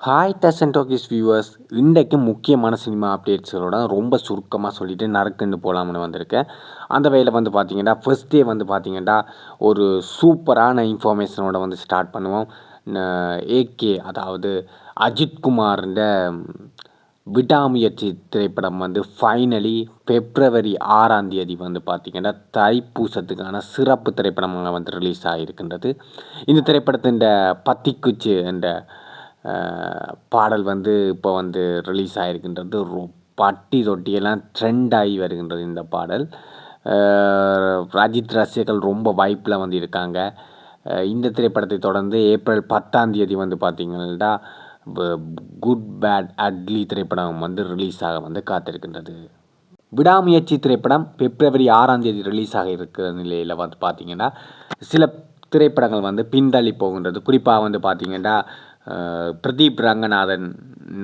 Hi டஸ் and talkies viewers இன்றைக்கு முக்கியமான சினிமா அப்டேட்ஸோட ரொம்ப சுருக்கமாக சொல்லிவிட்டு நறுக்குன்னு போகலாம்னு வந்திருக்கேன். அந்த வகையில் வந்து பார்த்தீங்கன்னா ஃபஸ்ட் டே வந்து பார்த்தீங்கன்னா ஒரு சூப்பரான இன்ஃபர்மேஷனோட வந்து ஸ்டார்ட் பண்ணுவோம். ஏகே அதாவது அஜித்குமார்ன்ற விடாமுயற்சி திரைப்படம் வந்து ஃபைனலி பிப்ரவரி ஆறாம் தேதி வந்து பார்த்திங்கன்னா தைப்பூசத்துக்கான சிறப்பு திரைப்படமாக வந்து ரிலீஸ் ஆகியிருக்கின்றது இந்த திரைப்படத்தின் பத்திக்குச்சு என்ற பாடல் வந்து இப்போ வந்து ரிலீஸ் ஆகிருக்கின்றது ரொ- பட்டி தொட்டியெல்லாம் ட்ரெண்ட் ஆகி வருகின்றது இந்த பாடல். அஹ், அஜித் ரசிகர்கள் ரொம்ப வாய்ப்பில் வந்து இருக்காங்க. இந்த திரைப்படத்தை தொடர்ந்து ஏப்ரல் பத்தாம் தேதி வந்து பார்த்திங்கன்னா குட் பேட் அட்லி திரைப்படம் வந்து ரிலீஸ் ஆக வந்து காத்திருக்கின்றது. விடாமுயற்சி திரைப்படம் பிப்ரவரி ஆறாம் தேதி ரிலீஸ் ஆக இருக்கிற நிலையில் வந்து பார்த்திங்கன்னா சில திரைப்படங்கள் வந்து பின்தள்ளி போகின்றது. குறிப்பாக வந்து பார்த்திங்கன்னா பிரதீப் ரங்கநாதன்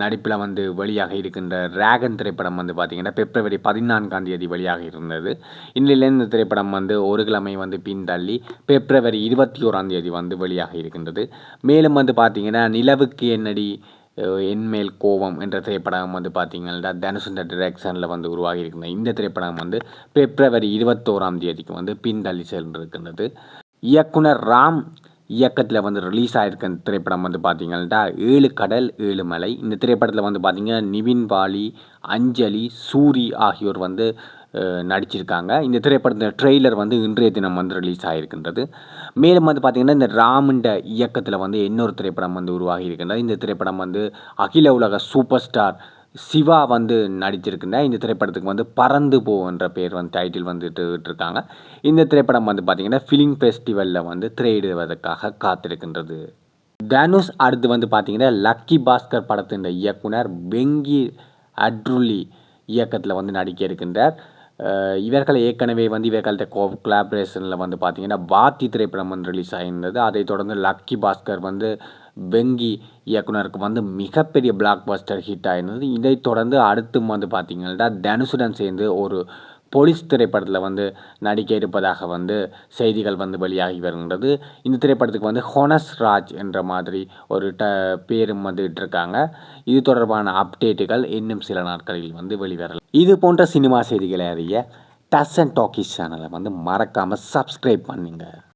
நடிப்பில் வந்து வெளியாக இருக்கின்ற டிராகன் திரைப்படம் வந்து பார்த்தீங்கன்னா பிப்ரவரி பதினான்காம் தேதி வெளியாக இருந்தது. இந்நிலையில் இந்த திரைப்படம் வந்து ஒரு கிழமை வந்து பின்தள்ளி பிப்ரவரி இருபத்தி ஓராம் தேதி வந்து வெளியாக இருக்கின்றது. மேலும் வந்து பார்த்திங்கன்னா நிலவுக்கு என்னடி என்மேல் கோவம் என்ற திரைப்படம் வந்து பார்த்திங்கன்னா தனுஷ் டிரெக்ஷனில் வந்து உருவாகி இருக்கின்ற இந்த திரைப்படம் வந்து பிப்ரவரி இருபத்தோராம் தேதிக்கு வந்து பின்தள்ளி சென்றிருக்கின்றது. இயக்குனர் ராம் இயக்கத்தில் வந்து ரிலீஸ் ஆகிருக்க திரைப்படம் வந்து பார்த்தீங்கன்னா ஏழு கடல் ஏழு மலை. இந்த திரைப்படத்தில் வந்து பார்த்தீங்கன்னா நிவின் பாலி அஞ்சலி சூரி ஆகியோர் வந்து நடிச்சிருக்காங்க. இந்த திரைப்படத்தின் ட்ரெய்லர் வந்து இன்றைய தினம் வந்து ரிலீஸ் ஆகியிருக்கின்றது மேலும் வந்து பார்த்திங்கன்னா இந்த ராமண்ட இயக்கத்தில் வந்து இன்னொரு திரைப்படம் வந்து உருவாகி இருக்கின்றது. இந்த திரைப்படம் வந்து அகில உலக சூப்பர் ஸ்டார் சிவா வந்து நடிச்சிருக்கின்ற இந்த திரைப்படத்துக்கு வந்து பறந்து போன்ற பேர் வந்து டைட்டில் வந்துட்டு இருக்காங்க இந்த திரைப்படம் வந்து பார்த்திங்கன்னா ஃபிலிம் ஃபெஸ்டிவலில் வந்து திரையிடுவதற்காக காத்திருக்கின்றது. தனுஷ் அடுத்து வந்து பார்த்திங்கன்னா லக்கி பாஸ்கர் படத்தின் இயக்குனர் வெங்கி அட்ருலி இயக்கத்தில் வந்து நடிக்க இருக்கின்றார். இவர்கள் ஏற்கனவே வந்து இவர்கள்ட்ட கோ கொலாபரேஷனில் வந்து பார்த்தீங்கன்னா பாத்தி திரைப்படம் வந்து ரிலீஸ் ஆகியிருந்தது அதைத் தொடர்ந்து லக்கி பாஸ்கர் வந்து வெங்கி இயக்குனருக்கு வந்து மிகப்பெரிய பிளாக் பஸ்டர் ஹிட் ஆயிருந்தது. இதைத் தொடர்ந்து அடுத்து வந்து பார்த்தீங்கன்னா தனுஷுடன் சேர்ந்து ஒரு போலீஸ் திரைப்படத்தில் வந்து நடிக்க இருப்பதாக வந்து செய்திகள் வந்து வெளியாகி வருகின்றது. இந்த திரைப்படத்துக்கு வந்து ஹொனஸ் ராஜ் என்ற மாதிரி ஒரு ட பேரும் வந்துட்டு இருக்காங்க இது தொடர்பான அப்டேட்டுகள் இன்னும் சில நாட்களில் வந்து வெளிவரலாம். இது போன்ற சினிமா செய்திகளை அறிய டஸ் அண்ட் டாக்கிஸ் சேனலை வந்து மறக்காமல் சப்ஸ்கிரைப் பண்ணுங்கள்